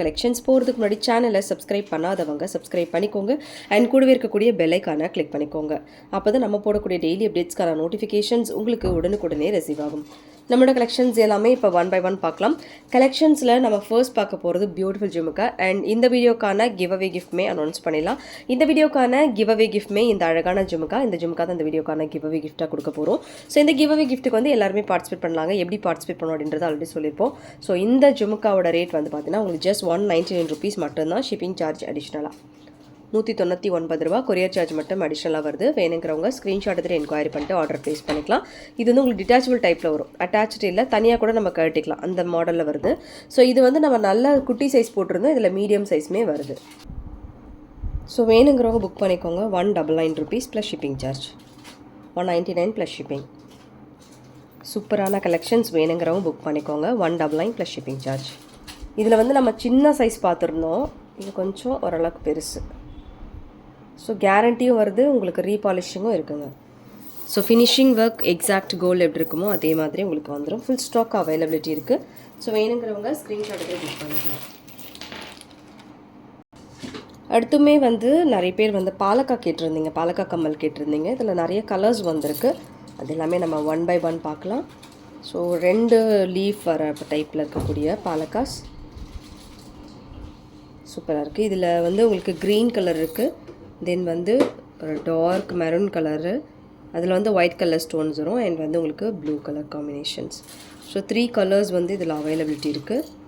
Collections போகிறதுக்கு முன்னாடி சேனலை சப்ஸ்கிரைப் பண்ணாதவங்க சப்ஸ்கிரைப் பண்ணிக்கோங்க. அண்ட் கூடவே இருக்கக்கூடிய பெல்லைக்கான கிளிக் பண்ணிக்கோங்க. அப்போ தான் நம்ம போடக்கூடிய டெய்லி அப்டேட்ஸ்க்கான நோட்டிஃபிகேஷன்ஸ் உங்களுக்கு உடனுக்குடனே ரிசீவ் ஆகும். நம்மளோட கலெக்ஷன்ஸ் எல்லாமே இப்போ ஒன் பை ஒன் பார்க்கலாம். கலெக்ஷன்ஸில் நம்ம ஃபர்ஸ்ட் பார்க்க போகிறது பியூட்டிஃபுல் ஜிம்முக்கா அண்ட் இந்த வீடியோக்கான கிவ் அவே கிஃப்ட்மே அனௌன்ஸ் பண்ணிடலாம். இந்த வீடியோக்கான கிவ் அவே கிஃப்ட்மே இந்த அழகான ஜிம்முக்கா இந்த ஜிம்முக்கா தான் இந்த வீடியோக்கான கிவ் அவே கிஃப்ட்டாக கொடுக்க போகிறோம் ஸோ இந்த கிவ் அவே கிஃப்ட்டுக்கு வந்து எல்லாருமே பார்ட்டிசிபேட் பண்ணலாங்க. எப்படி பார்ட்டிசிபேட் பண்ணணும் அப்படின்றத ஆல்ரெடி சொல்லியிருப்போம். ஸோ இந்த ஜிமுக்காவோட ரேட் வந்து பார்த்தீங்கன்னா உங்களுக்கு just one ninety nine rupees மட்டும்தான் ஷிப்பிங் சார்ஜ் அடிஷ்னலாக நூற்றி தொண்ணூற்றி ஒன்பது ரூபா கொரியர் சார்ஜ் மட்டும் அடிஷ்னலாக வருது. வேணுங்கிறவங்க ஸ்க்ரீன்ஷாட் எடுத்துகிட்டு என்கொயரி பண்ணிட்டு ஆர்டர் ப்ளேஸ் பண்ணிக்கலாம். இது வந்து உங்களுக்கு டிட்டாச்சபிள் டைப்பில் வரும். அட்டாச்சு இல்லை தனியாக கூட நம்ம கட்டிக்கலாம். அந்த மாடலில் வருது. ஸோ இது வந்து நம்ம நல்ல குட்டி சைஸ் போட்டிருந்தோம். இதில் மீடியம் சைஸுமே வருது. ஸோ வேணுங்கிறவங்க புக் பண்ணிக்கோங்க. One double nine rupees plus shipping charge one ninety nine plus shipping சூப்பரான கலெக்ஷன்ஸ் வேணுங்கிறவங்க புக் பண்ணிக்கோங்க. One double nine plus shipping charge இதில் வந்து நம்ம சின்ன சைஸ் பார்த்துருந்தோம். இது கொஞ்சம் ஓரளவுக்கு பெருசு. ஸோ கேரண்டியும் வருது உங்களுக்கு ரீபாலிஷிங்கும் இருக்குங்க. So finishing work exact gold எப்படி இருக்குமோ அதே மாதிரி உங்களுக்கு வந்துடும் ஃபுல் ஸ்டாக் அவைலபிலிட்டி இருக்குது ஸோ வேணுங்கிறவங்க ஸ்க்ரீன்ஷாட் எடுத்து புக் பண்ணிக்கலாம். அடுத்துமே வந்து நிறைய பேர் வந்து பாலக்கா கேட்டிருந்தீங்க. பாலக்கா கம்மல் கேட்டிருந்தீங்க. இதில் நிறைய கலர்ஸ் வந்திருக்கு. அது எல்லாமே நம்ம ஒன் பை ஒன் பார்க்கலாம். ஸோ ரெண்டு லீஃப் வர டைப்பில் இருக்கக்கூடிய பாலக்காஸ். சூப்பராக இருக்குது இதில் வந்து உங்களுக்கு க்ரீன் கலர் இருக்குது தென் வந்து ஒரு டார்க் மெரூன் கலரு அதில் வந்து ஒயிட் கலர் ஸ்டோன்ஸ் வரும் அண்ட் வந்து உங்களுக்கு blue colour combinations so three colours வந்து இதில் அவைலபிலிட்டி இருக்குது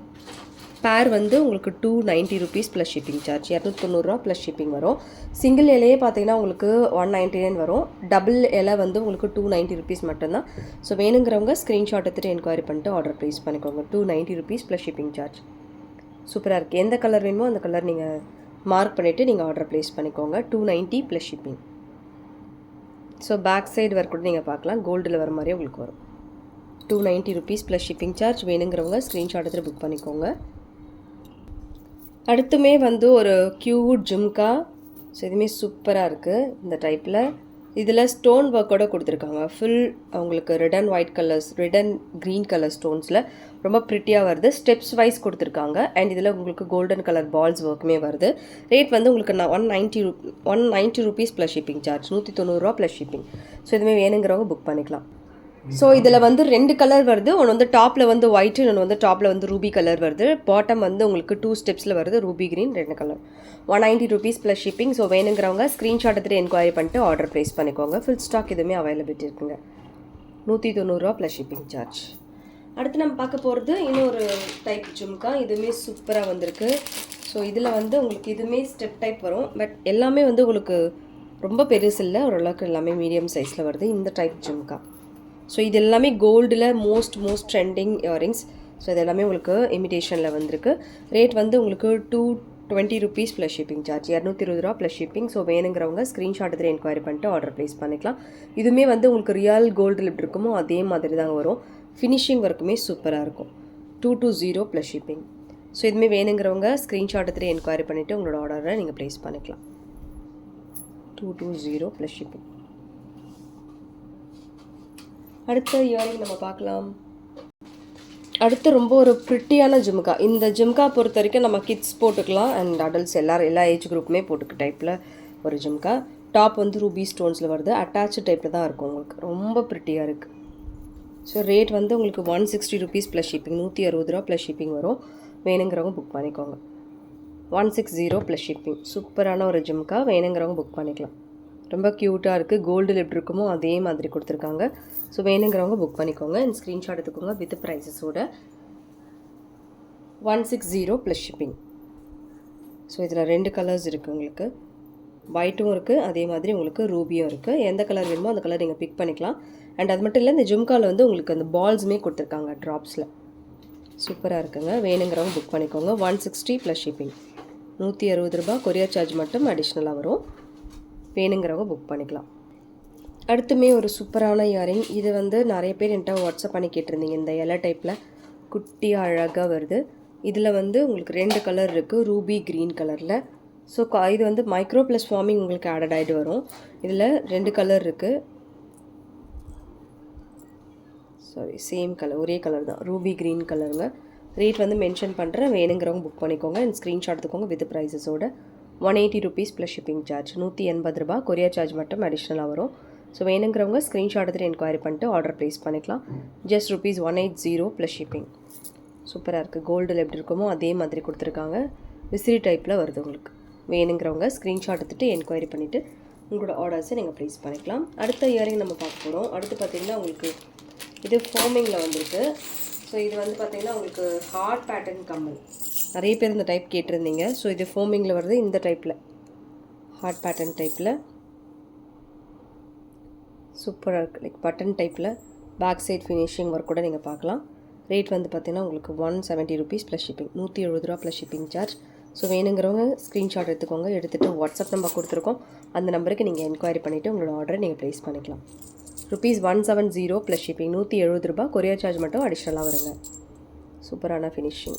பேர் வந்து உங்களுக்கு two ninety rupees plus shipping charge இரநூத்தொண்ணூறுரூவா plus shipping வரும். சிங்கிள் இலையே பார்த்தீங்கன்னா உங்களுக்கு ஒன் நைன்ட்டி நைன் வரும். டபுள் இலை வந்து உங்களுக்கு டூ நைன்ட்டி ருபீஸ் மட்டும்தான். ஸோ வேணுங்கிறவங்க ஸ்க்ரீன்ஷாட் எடுத்துகிட்டு என்கொயரி பண்ணிட்டு ஆர்டர் ப்ளேஸ் பண்ணிக்கோங்க. Two ninety rupees plus shipping charge சூப்பராக இருக்குது எந்த கலர் வேணுமோ அந்த கலர் நீங்கள் மார்க் பண்ணிவிட்டு நீங்கள் ஆர்டர் ப்ளேஸ் பண்ணிக்கோங்க. Two ninety plus shipping so back side work கூட நீங்கள் பார்க்கலாம். கோல்டில் வர மாதிரியே உங்களுக்கு வரும். Two ninety rupees plus shipping charge வேணுங்கிறவங்க ஸ்க்ரீன்ஷாட் எடுத்து புக் பண்ணிக்கோங்க. அடுத்துமே வந்து ஒரு க்யூட் ஜும்கா. ஸோ இதுவுமே சூப்பராக இருக்குது இந்த டைப்பில் இதில் ஸ்டோன் ஒர்க்கோட கொடுத்துருக்காங்க. ஃபுல் அவங்களுக்கு red and white colours red and green colour ஸ்டோன்ஸில் ரொம்ப ப்ரிட்டியாக வருது. ஸ்டெப்ஸ் வைஸ் கொடுத்துருக்காங்க. அண்ட் இதில் உங்களுக்கு கோல்டன் கலர் பால்ஸ் ஒர்க்குமே வருது. ரேட் வந்து உங்களுக்கு நான் one ninety ru one ninety rupees plus shipping charge நூற்றி தொண்ணூறுரூவா ப்ளஸ் ஷிப்பிங் ஸோ இதுவுமே வேணுங்கிறவங்க புக் பண்ணிக்கலாம். ஸோ இதில் வந்து ரெண்டு கலர் வருது. ஒன்று வந்து டாப்பில் வந்து ஒயிட் இன்னொன்று வந்து டாப்பில் வந்து ரூபி கலர் வருது. பாட்டம் வந்து உங்களுக்கு டூ ஸ்டெப்ஸில் வருது ரூபி க்ரீன் ரெண்டு colour one ninety rupees plus shipping so வேணுங்கிறவங்க ஸ்க்ரீன்ஷாட் எடுத்துகிட்டு என்கொயரி பண்ணிட்டு ஆர்டர் ப்ளேஸ் பண்ணிக்கோங்க. ஃபுல் ஸ்டாக் எதுவுமே அவைலபிலிட்டி இருக்குங்க. நூற்றி தொண்ணூறுரூவா ப்ளஸ் ஷிப்பிங் சார்ஜ் அடுத்து நம்ம பார்க்க போகிறது இன்னொரு டைப் ஜும்கா. இதுவுமே சூப்பராக வந்திருக்கு. ஸோ இதில் வந்து உங்களுக்கு இதுவுமே ஸ்டெப் டைப் வரும். பட் எல்லாமே வந்து உங்களுக்கு ரொம்ப பெருசு இல்லை. ஓரளவுக்கு எல்லாமே மீடியம் சைஸில் வருது. இந்த டைப் ஜும்கா. ஸோ இது எல்லாமே கோல்டில் most most trending earrings so இது எல்லாமே உங்களுக்கு இமிடேஷனில் வந்திருக்கு. ரேட் வந்து உங்களுக்கு two twenty rupees plus shipping charge இரநூத்தி இருபது ரூபா ப்ளஸ் ஷிப்பிங் ஸோ வேணுங்கிறவங்க ஸ்க்ரீன்ஷாட் எடுத்து என்கொயரி பண்ணிட்டு ஆர்டர் ப்ளேஸ் பண்ணிக்கலாம். இதுவுமே வந்து உங்களுக்கு ரியல் கோல்டில் எப்படி இருக்குமோ அதே மாதிரி தாங்க வரும். ஃபினிஷிங் ஒர்க்குமே சூப்பராக இருக்கும். Two two zero plus shipping so இதுவுமே வேணுங்கிறவங்க ஸ்க்ரீன்ஷாட் எடுத்துகிட்டு என்கொயரி பண்ணிவிட்டு உங்களோட ஆர்டரை நீங்கள் ப்ளேஸ் பண்ணிக்கலாம். Two two zero plus shipping அடுத்த இயரிங் நம்ம பார்க்கலாம். அடுத்து ரொம்ப ஒரு ப்ரிட்டியான ஜும்கா. இந்த ஜும்கா பொறுத்த வரைக்கும் நம்ம கிட்ஸ் போட்டுக்கலாம். அண்ட் அடல்ட்ஸ் எல்லாரும் எல்லா ஏஜ் குரூப்புமே போட்டுக்க டைப்பில் ஒரு ஜும்கா. டாப் வந்து ரூபி ஸ்டோன்ஸில் வருது. அட்டாச்சு டைப்பில் தான் இருக்கும் உங்களுக்கு. ரொம்ப ப்ரிட்டியாக இருக்குது ஸோ ரேட் வந்து உங்களுக்கு one sixty rupees plus shipping நூற்றி அறுபது ரூபா ப்ளஸ் ஷிப்பிங் வரும். வேணுங்கிறவங்க புக் பண்ணிக்கோங்க. One six zero plus shipping சூப்பரான ஒரு ஜிம்கா. வேணுங்கிறவங்க புக் பண்ணிக்கலாம். ரொம்ப க்யூட்டாக இருக்குது கோல்டில் எப்படி இருக்குமோ அதே மாதிரி கொடுத்துருக்காங்க. ஸோ வேணுங்கிறவங்க புக் பண்ணிக்கோங்க. அண்ட் ஸ்க்ரீன்ஷாட் எடுத்துக்கோங்க with ப்ரைஸஸோட one six zero plus shipping so இதில் ரெண்டு கலர்ஸ் இருக்குது உங்களுக்கு. ஒயிட்டும் இருக்குது அதே மாதிரி உங்களுக்கு ரூபியும் இருக்குது எந்த கலர் வேணுமோ அந்த கலர் நீங்கள் பிக் பண்ணிக்கலாம். அண்ட் அது மட்டும் இல்லை இந்த ஜும்காவில் வந்து உங்களுக்கு அந்த பால்ஸுமே கொடுத்துருக்காங்க ட்ராப்ஸில் சூப்பராக இருக்குங்க. வேணுங்கிறவங்க புக் பண்ணிக்கோங்க. ஒன் சிக்ஸ்டி ப்ளஸ் ஷிப்பிங் நூற்றி அறுபது ரூபாய். கொரியர் சார்ஜ் மட்டும் அடிஷ்னலாக வரும். வேணுங்கிறவங்க புக் பண்ணிக்கலாம். அடுத்துமே ஒரு சூப்பரான இயரிங் இது வந்து நிறைய பேர் என்கிட்ட வாட்ஸ்அப் பண்ணி கேட்டிருந்தீங்க. இந்த இலை டைப்பில் குட்டியாக அழகாக வருது. இதில் வந்து உங்களுக்கு ரெண்டு கலர் இருக்குது ரூபி க்ரீன் கலரில் ஸோ இது வந்து மைக்ரோ ப்ளஸ் ஃபார்மிங் உங்களுக்கு ஆடட் ஆகிட்டு வரும். இதில் ரெண்டு கலர் இருக்குது சாரி சேம் கலர் ஒரே கலர் தான். ரூபி க்ரீன் கலருங்க ரேட் வந்து மென்ஷன் பண்ணுறேன் வேணுங்கிறவங்க புக் பண்ணிக்கோங்க. அண்ட் ஸ்க்ரீன்ஷாட் எடுத்துக்கோங்க with ப்ரைஸஸோட one eighty rupees plus shipping charge நூற்றி எண்பது ரூபா கொரியர் சார்ஜ் மட்டும் அடிஷ்னலாக வரும். ஸோ வேணுங்கிறவங்க ஸ்க்ரீன்ஷாட் எடுத்துகிட்டு என்கொயரி பண்ணிட்டு ஆர்டர் ப்ளேஸ் பண்ணிக்கலாம். Just rupees one eight zero plus shipping சூப்பராக இருக்குது கோல்டில் எப்படி இருக்குமோ அதே மாதிரி கொடுத்துருக்காங்க. விசிறி டைப்பில் வருது உங்களுக்கு. வேணுங்கிறவங்க ஸ்க்ரீன்ஷாட் எடுத்துகிட்டு என்கொயரி பண்ணிவிட்டு உங்களோட ஆர்டர்ஸை நீங்கள் ப்ளேஸ் பண்ணிக்கலாம். அடுத்த இயரிங் நம்ம பார்க்க போகிறோம் அடுத்து பார்த்திங்கன்னா உங்களுக்கு இது ஃபோமிங்கில் வந்திருக்கு. ஸோ இது வந்து பார்த்திங்கன்னா உங்களுக்கு ஹார்ட் பேட்டர்ன் கம்மல். நிறைய பேர் இந்த டைப் கேட்டிருந்தீங்க. ஸோ இது ஃபோமிங்கில் வருது இந்த டைப்பில் ஹார்ட் பேட்டர்ன் டைப்பில் சூப்பராக இருக்குது லைக் பட்டன் டைப்பில் பேக் சைட் ஃபினிஷிங் ஒர்க் கூட நீங்கள் பார்க்கலாம். ரேட் வந்து பார்த்தீங்கன்னா உங்களுக்கு one seventy rupees plus shipping நூற்றி எழுபது ரூபா ப்ளஸ் ஷிப்பிங் சார்ஜ் ஸோ வேணுங்கிறவங்க ஸ்க்ரீன்ஷாட் எடுத்துக்கோங்க. எடுத்துகிட்டு வாட்ஸ்அப் நம்பர் கொடுத்துருக்கோம். அந்த நம்பருக்கு நீங்கள் என்கொயரி பண்ணிவிட்டு உங்களோட ஆர்டரை நீங்கள் ப்ளேஸ் பண்ணிக்கலாம். Rupees one seven zero plus shipping நூற்றி எழுபது ரூபா. கொரியர் சார்ஜ் மட்டும் அடிஷ்னலாக வருங்க. சூப்பரான ஃபினிஷிங்